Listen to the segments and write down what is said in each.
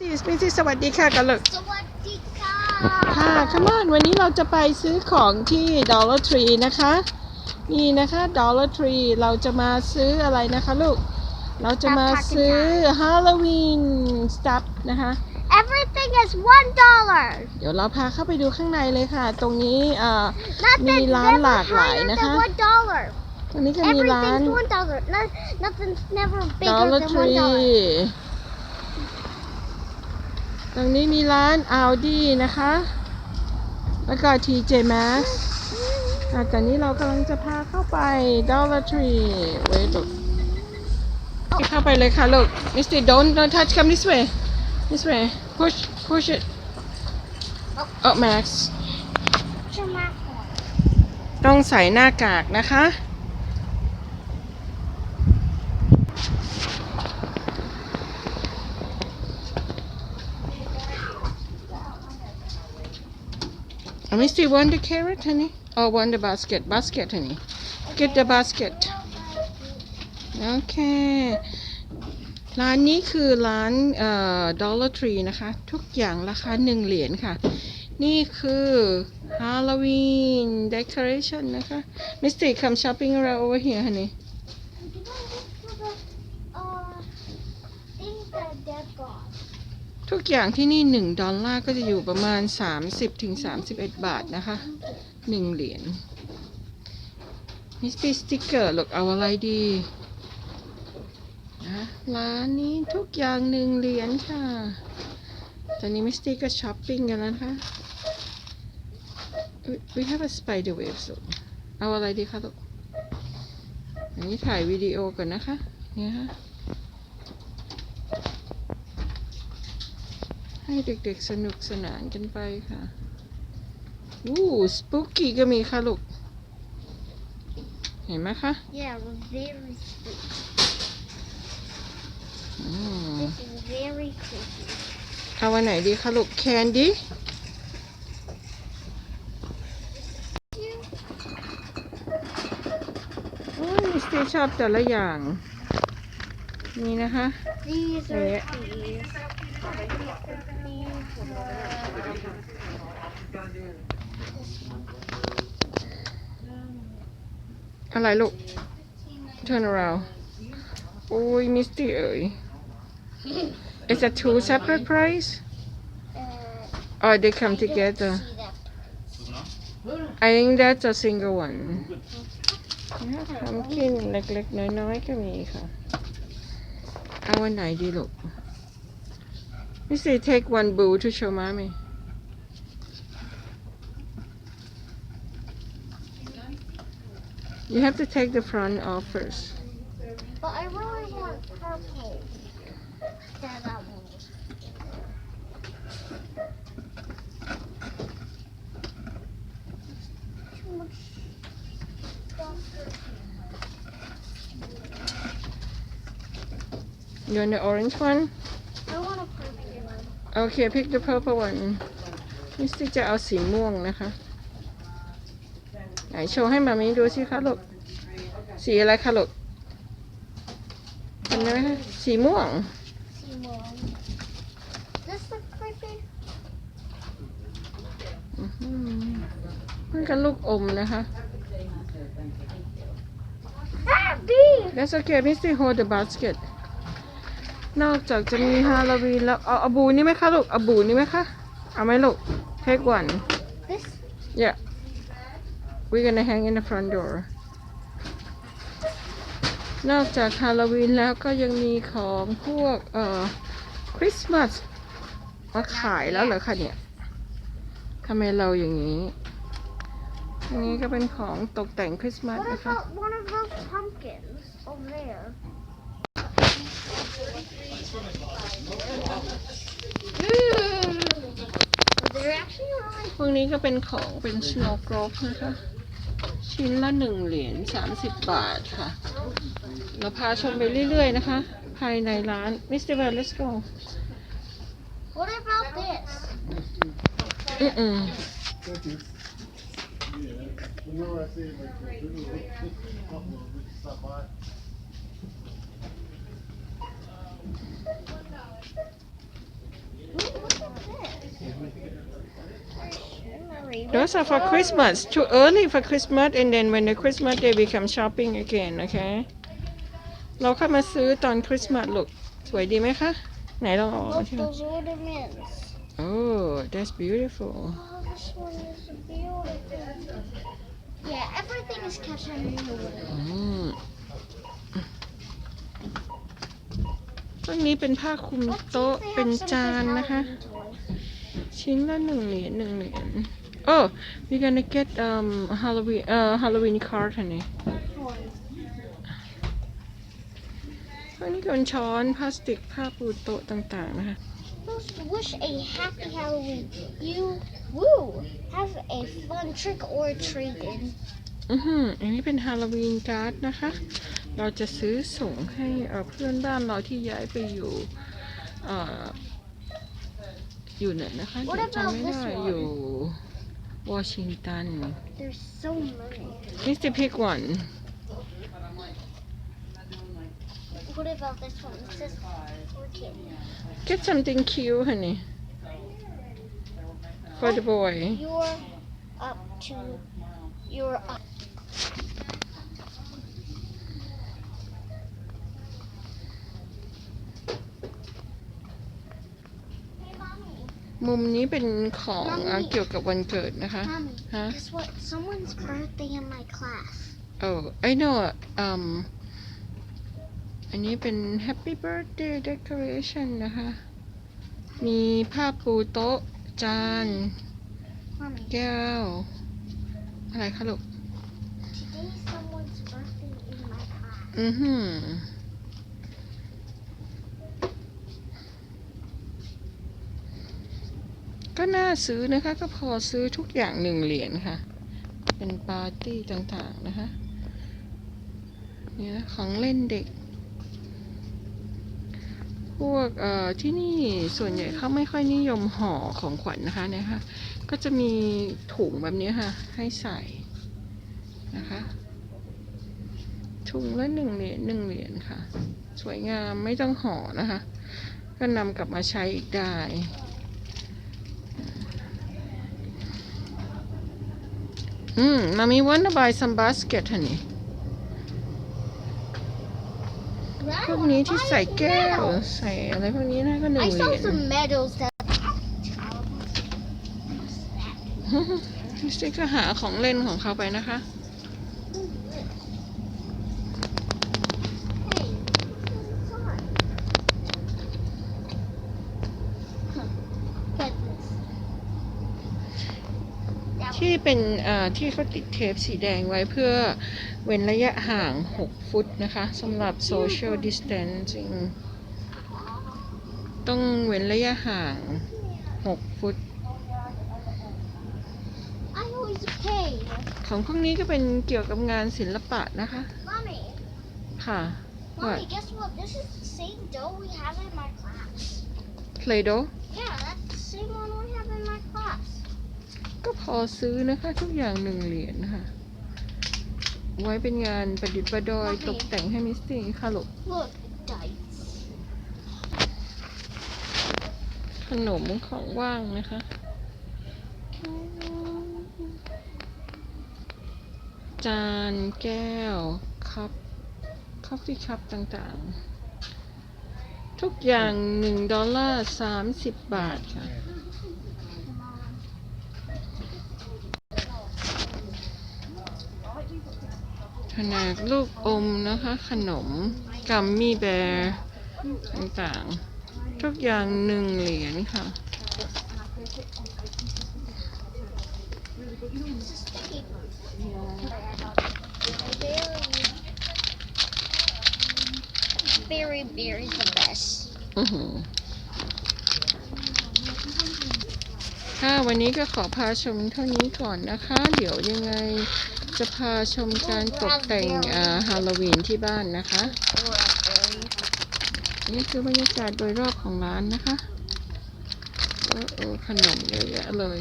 ซีสมิซี่สวัสดีค่ะกันเลยสวัสดีค่ะค่ะขมอนวันนี้เราจะไปซื้อของที่ Dollar Tree นะคะ นี่นะคะ Dollar Tree เราจะมาซื้ออะไรนะคะลูก เราจะมาซื้อ Halloween stuff นะคะ everything is one dollar เดี๋ยวเราพาเข้าไปดูข้างในเลยค่ะ ตรงนี้อ่า nothing มีร้าน never หลากหลาย higher นะคะ than one dollar ตรงนี้ก็มีร้าน everything's one dollar No- nothing's never bigger Dollar than one dollar Tree ตรงนี้มีร้าน Audi นะคะ แล้วก็ TJ Maxx อะตอนนี้เรากำลังจะพาเข้าไป Dollar Tree เว้ยลูกเข้าไปเลยค่ะลูก Misty don't don't touch come this way this way push push it oh Max ต้องใส่หน้ากากนะคะ Uh, Misty, want the carrot, honey? Or want the basket? Basket, honey. Get the basket. โอเค ร้านนี้คือร้านเอ่อ Dollar Tree นะคะ ทุกอย่างราคาหนึ่งเหรียญค่ะ นี่คือ Halloween decoration นะคะ Misty come shopping around over here honey uh things that they're gone ทุกอย่างที่นี่ 1 ดอลลาร์ก็จะอยู่ประมาณ 30ถึง31 บาทนะคะ 1 เหรียญมิสตี้สติกเกอร์หลกเอาอะไรดีนะร้านนี้ทุกอย่างหนึ่งเหรียญค่ะ ตอนนี้มิสตี้ก็ช้อปปิ้งกันแล้วนะคะ We- have a spider web ลูกเอาอะไรดีคะลูกอันนี้ถ่ายวิดีโอก่อนนะคะ เนี่ยค่ะ ให้เด็กๆสนุกสนานกันไปค่ะอู้สปูกี้ก็มีค่ะลูก เห็นไหมคะ yeah very spooky อืม this is very creepy เอาวันไหนดีคะลูกแคนดี้ โอ้ยมิสตี้ชอบแต่ละอย่าง นี่นะคะ these are Yeah. these these อะไรลูก turn around โอ้ยมิสตี้เอ๋ย is that two separate price uh or they come together see that I think that's a single one ทำกินเล็กๆ น้อยๆ ก็มีค่ะ เอาวันไหนดีลูก Missy take one boo to show mommy You have to take the front off first But I really want purple. That that one. Too much stuff. You want the orange one one. Okay pick the purple one Missy จะเอาสีม่วงนะคะ ไหนโชว์ให้มามีดูสิคะลูกสีอะไรคะลูกเห็นไหมคะสีม่วง See more. This look creepy. อื้อหือมันก็ลูกอมนะคะ Ah, bee! That's okay Misty hold the basket นอกจากจะมีฮาโลวีนแล้วเอาเอาบูนี่ไหมคะลูกเอาบูนี่ไหมคะเอาไหมลูก Take one This Yeah we're gonna hang in the front door นอกจากฮาโลวีนแล้วก็ยังมีของพวกเอ่อคริสต์มาสมาขายแล้วเหรอคะเนี่ยทำไมเราอย่างนี้อันนี้ก็เป็นของตกแต่งคริสต์มาส What นะคะ about one of those pumpkins over there? They're actually really พวกนี้ก็เป็นของเป็น snow globe นะคะ ชิ้นละหนึ่งเหรียญสามสิบบาทค่ะ เราพาชมไปเรื่อยๆนะคะ ภายในร้าน Mr. Bell let's go What about this? อืม You know what I say, like, Those are for Christmas. Too early for Christmas, and then when the Christmas day we come shopping again. Okay. เราค่อยมาซื้อตอนคริสต์มาสลูกสวยดีไหมคะ ไหนลองเอาออก Look, ใช่ไหม those ornaments. Oh, that's beautiful. Oh, this one is beautiful. Yeah, everything is catching me away. อืม ต้นนี้เป็นผ้าคลุม Let's see โต๊ะ if they เป็น have some จาน good นะคะ Halloween toys. ชิ้นละหนึ่งเหรียญหนึ่งเหรียญ Oh we're gonna get um Halloween uh Halloween card อันนี้ Toys. อันนี้ก็เป็นช้อนพลาสติกผ้าปูโต๊ะต่างๆนะคะ Let's wish a happy Halloween. You, woo, have a fun trick or treating. อือหืออันนี้เป็นฮาโลวีนการ์ดนะคะ เราจะซื้อส่งให้เอ่อเพื่อนบ้านเราที่ย้ายไปอยู่เอ่ออยู่ไหนนะคะ What เดี๋ยวจำไม่ about ได้ this one? อยู่วอชิงตัน There's so many. This the pick one What about this one? It says for kids. get something cute honey for the boy You're up to, you're up. มุมนี้เป็นของ Mommy เอ่อเกี่ยวกับวันเกิดนะคะ Mommy, Huh? guess what? Someone's birthday in my class. Oh I know um อันนี้เป็น Happy Birthday Decoration นะคะ มีผ้าปูโต๊ะ จาน Mommy, แก้ว อะไรคะลูก today's someone's birthday in my class. อือหือ น่าซื้อนะคะ ก็พอซื้อทุกอย่างหนึ่งเหรียญค่ะ เป็นปาร์ตี้ต่างๆนะคะเนี่ยของเล่นเด็ก พวกเอ่อที่นี่ส่วนใหญ่เขาไม่ค่อยนิยมห่อของขวัญนะคะเนี่ยค่ะ ก็จะมีถุงแบบนี้ค่ะ ให้ใส่นะคะถุงละหนึ่งเหรียญหนึ่งเหรียญค่ะ สวยงามไม่ต้องห่อนะคะ ก็นำกลับมาใช้อีกได้ อืมมามี wanna buy some basket honey พวกนี้ที่ใส่แก้วใส่อะไรพวกนี้นะก็หนึ่ง I เหรี saw ยญ some medals that. พี่สติ๊กก็หาของเล่นของเขาไปนะคะ ที่เป็นเอ่อที่เขาติดเทปสีแดงไว้เพื่อเว้นระยะห่าง 6 ฟุตนะคะสำหรับ social distancing ต้องเว้นระยะห่าง 6 ฟุต I always pay. ของพวกนี้ก็เป็นเกี่ยวกับงานศิลปะนะคะ Mommy, ค่ะ mommy, guess what? This is the same dough we have in my class. Play-Doh Yeah, that's the same one we have in my class. ก็พอซื้อนะคะ ทุกอย่างหนึ่งเหรียญนะคะ ไว้เป็นงานประดิษฐ์ประดอยตกแต่งให้มิสตี้ค่ะลูก Look, dice. ขนมของว่างนะคะ จานแก้ว คัพคอฟฟี่คัพต่างๆ ทุกอย่างหนึ่งดอลลาร์สามสิบบาทค่ะ ขนาดลูกอมนะคะ ขนมกัมมี่แบร์ต่างๆ ทุกอย่างหนึ่งเหรียญค่ะ Berry, berry, the best. อือหือค่ะวันนี้ก็ขอพาชมเท่านี้ก่อนนะคะ เดี๋ยวยังไง จะพาชมการตกแต่งฮาโลวีนที่บ้านนะคะ นี่คือบรรยากาศโดยรอบของร้านนะคะโอ้โอขนมเยอะแยะเลย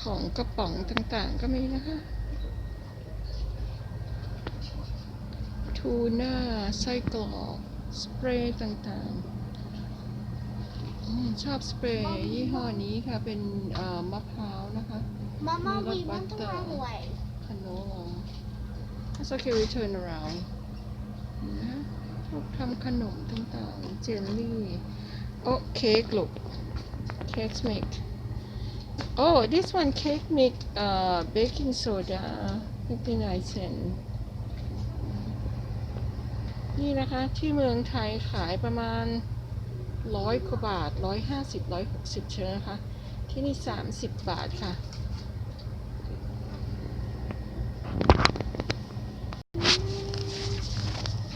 ของกระป๋องต่างๆก็มีนะคะ ทูน่า ไส้กรอก สเปรย์ต่างๆ ชอบสเปรย์ยี่ห้อนี้ค่ะ เป็นเอ่อมะพร้าวนะคะ Mama, You we love went the butter. wrong way. คโนลา That's okay we turn around นะพวกทำขนมต่างๆ เจลลี่โอ้เค้กลูกเค้กมิก Oh this one cake make uh baking soda 59 cent นี่นะคะ ที่เมืองไทยขายประมาณ ร้อยกว่าบาทร้อยห้าสิบร้อยหกสิบเชนนะคะ ที่นี่สามสิบบาทค่ะ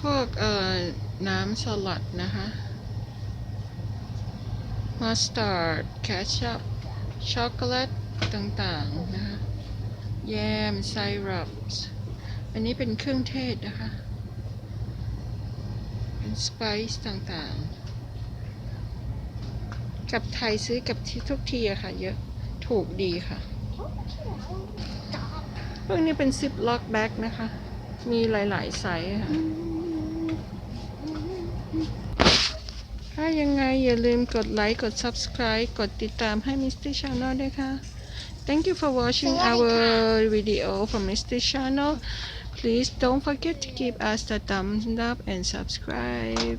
พวกเอ่อน้ำสลัดนะคะมัสตาร์ดแคชัพช็อกโกแลตต่างๆนะคะแยมไซรัปอันนี้เป็นเครื่องเทศนะคะ เป็นสไปซ์ต่างๆ กับไทยซื้อกับที่ทุกทีอะค่ะ เยอะถูกดีค่ะ พวกนี้เป็นซิปล็อกแบ็กนะคะ มีหลาย ๆ ไซส์ค่ะ ถ้ายังไงอย่าลืมกดไลค์กด subscribe กดติดตามให้ Misty Channel ด้วยค่ะ Thank you for watching สวัสดีค่ะ our video from Misty Channel Please don't forget to give us the thumbs up and subscribe